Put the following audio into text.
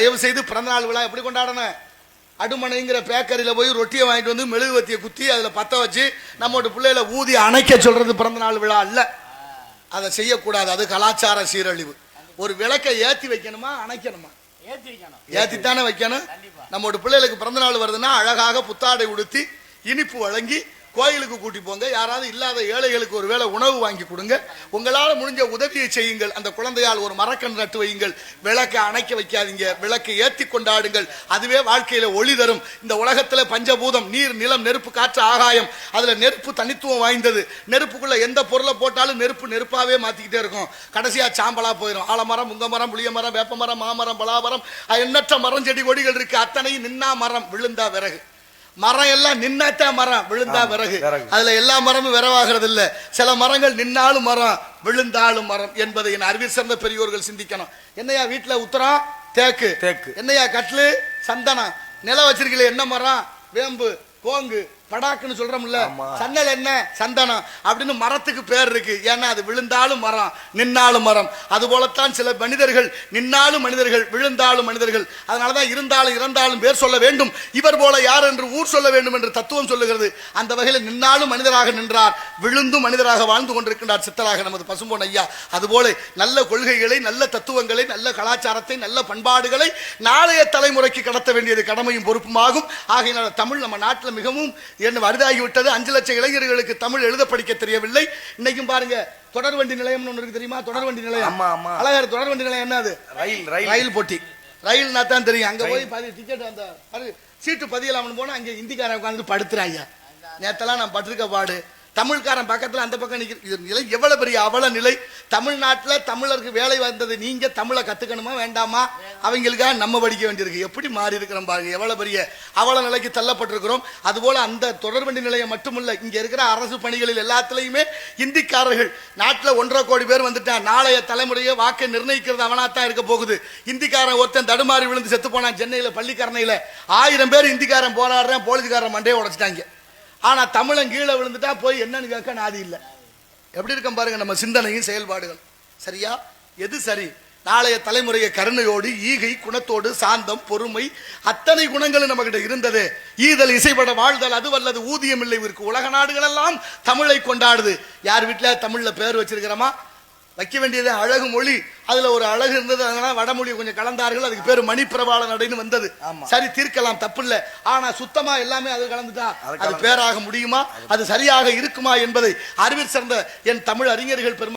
தயவு செய்து பிறந்தநாள் விழா எப்படி கொண்டாடணும்? அடுமனைங்கிற பேக்கரியில போய் ரொட்டியை வாங்கிட்டு வந்து மெழுகுவத்தியை குத்தி அதுல பத்த வச்சு நம்மோட பிள்ளைகளை ஊதி அணைக்க சொல்றது பிறந்தநாள் விழா அல்ல. அதை செய்யக்கூடாது. அது கலாச்சார சீரழிவு. ஒரு விளக்கை ஏத்தி வைக்கணுமா? அணைக்கணுமா? வைக்கணும். ஏத்தித்தானே வைக்கணும். நம்மோட பிள்ளைகளுக்கு பிறந்த நாள் வருதுன்னா அழகாக புத்தாடை உடுத்தி இனிப்பு வழங்கி கோயிலுக்கு கூட்டி போங்க. யாராவது இல்லாத ஏழைகளுக்கு ஒரு வேளை உணவு வாங்கி கொடுங்க. உங்களால் முடிஞ்ச உதவியை செய்யுங்கள். அந்த குழந்தையால் ஒரு மரக்கன் நட்டு வையுங்கள். விளக்கை அணைக்க வைக்காதீங்க. விளக்கை ஏற்றி கொண்டாடுங்கள். அதுவே வாழ்க்கையில் ஒளி தரும். இந்த உலகத்தில் பஞ்சபூதம் நீர் நிலம் நெருப்பு காற்று ஆகாயம். அதில் நெருப்பு தனித்துவம் வாய்ந்தது. நெருப்புக்குள்ளே எந்த பொருளை போட்டாலும் நெருப்பு நெருப்பாகவே மாற்றிக்கிட்டே இருக்கும். கடைசியாக சாம்பலாக போயிடும் ஆலமரம் முங்க மரம் புளிய மரம் வேப்ப மரம் மாமரம் பலாமரம் எண்ணற்ற மரம் செடி கொடிகள் இருக்குது அத்தனையும் நின்னா மரம் விழுந்தா விறகு. மரம் எல்லாம் நின்னாத்தான் மரம் விழுந்தா விறகு. அதுல எல்லா மரமும் விரவாகிறது இல்ல சில மரங்கள் நின்னாலும் மரம் விழுந்தாலும் மரம் என்பதை என் அறிவில் சிறந்த பெரியோர்கள் சிந்திக்கணும். என்னையா வீட்டுல உத்தரம் தேக்கு. தேக்கு. என்னையா கட்லு சந்தனம். நிலம் வச்சிருக்கீங்களே என்ன மரம்? வேம்பு கோங்கு. படாக்குன்னு சொல்றோம்ல. சன்னல் என்ன? சந்தனம். அப்படின்னு மரத்துக்கு பேர் இருக்கு. ஏன்னா அது விழுந்தாலும் மரம் நின்னாலும் மரம். அது போலத்தான் சில மனிதர்கள் நின்னாலும் மனிதர்கள் விழுந்தாலும் மனிதர்கள். அதனாலதான் இருந்தாலும் இறந்தாலும் பேர் சொல்ல வேண்டும். இவர் போல யார் என்று ஊர் சொல்ல வேண்டும் என்று தத்துவம் சொல்லுகிறது. அந்த வகையில் நின்னாலும் மனிதராக நின்றார். விழுந்தும் மனிதராக வாழ்ந்து கொண்டிருக்கின்றார் சித்தராக நமது பசும்பொன் ஐயா. அதுபோல நல்ல கொள்கைகளை நல்ல தத்துவங்களை நல்ல கலாச்சாரத்தை நல்ல பண்பாடுகளை நாளைய தலைமுறைக்கு கடத்த வேண்டியது கடமையும் பொறுப்புமாகும். ஆகையினால தமிழ் நம்ம நாட்டில் மிகவும் என்ன அரிதாகிவிட்டது. அஞ்சு லட்சம் இளைஞர்களுக்கு தமிழ் எழுத படிக்க தெரியவில்லை. இன்னைக்கும் பாருங்க தொடர்வண்டி நிலையம்னு ஒன்று இருக்கு தெரியுமா? தொடர்வண்டி நிலையம். ஆமா, ஆமா. அழகர் தொடர்வண்டி நிலையம் என்னது ரயில் ரயில். ரயில் போட்டி. ரயில்னா தான் தெரியும். அங்க போய் பாதி டிக்கெட் அந்த சீட்டு பதியலாம்னு போனா அங்க இந்திக்காரன் உட்காந்து படுத்துறாங்க நேத்தெல்லாம் நான் பட்டிருக்க பாடு. தமிழ்காரன் பக்கத்தில் அந்த பக்கம் நிற்கிற இது நிலை எவ்வளோ பெரிய அவல நிலை? தமிழ்நாட்டில் தமிழருக்கு வேலை வந்தது நீங்கள் தமிழை கற்றுக்கணுமா வேண்டாமா? அவங்களுக்காக நம்ம படிக்க வேண்டியிருக்கு. எப்படி மாறி இருக்கிறோம் பாருங்க. எவ்வளோ பெரிய அவல நிலைக்கு தள்ளப்பட்டிருக்கிறோம். அதுபோல் அந்த தொடர்வண்டி நிலையம் மட்டுமில்லை இங்கே இருக்கிற அரசு பணிகளில் எல்லாத்துலேயுமே இந்திக்காரர்கள். நாட்டில் ஒன்றரை கோடி பேர் வந்துட்டான் நாளைய தலைமுறையை வாக்கை நிர்ணயிக்கிறது அவனாக தான் இருக்க போகுது. இந்திக்காரன் ஒருத்தன் தடுமாறி விழுந்து செத்து போனான் சென்னையில் பள்ளிக்கரணையில். ஆயிரம் பேர் இந்திக்காரன் போராடுறேன் போலீஸ்காரன் மண்டையை உடைச்சிட்டாங்க. ஆனா தமிழன் கீழே விழுந்துட்டா போய் என்னன்னு கேட்க நாதி இல்லை. எப்படி இருக்கும் பாருங்க நம்ம சிந்தனையும் செயல்பாடுகள் சரியா? எது சரி? நாளைய தலைமுறையை கருணையோடு ஈகை குணத்தோடு சாந்தம் பொறுமை அத்தனை குணங்களும் நம்ம கிட்ட இருந்தது. ஈதல் இசைப்பட வாழ்தல் அது வல்லது ஊதியம் இல்லை இருக்கு உலக நாடுகள் எல்லாம் தமிழை கொண்டாடுது. யார் வீட்டில் தமிழ்ல பேர் வச்சிருக்கிறோமா? வைக்க வேண்டியது அழகு மொழி. அதுல ஒரு அழகு இருந்தது. அதனால வடமொழி கொஞ்சம் கலந்தார்கள். அதுக்கு பேர் மணிப்பிரபாள நடைன்னு வந்தது. சரி தீர்க்கலாம். தப்பு இல்ல ஆனா சுத்தமா எல்லாமே அது கலந்துட்டா அது பேராக முடியுமா? அது சரியாக இருக்குமா என்பதை அறிவில் சிறந்த என் தமிழ் அறிஞர்கள் பெரும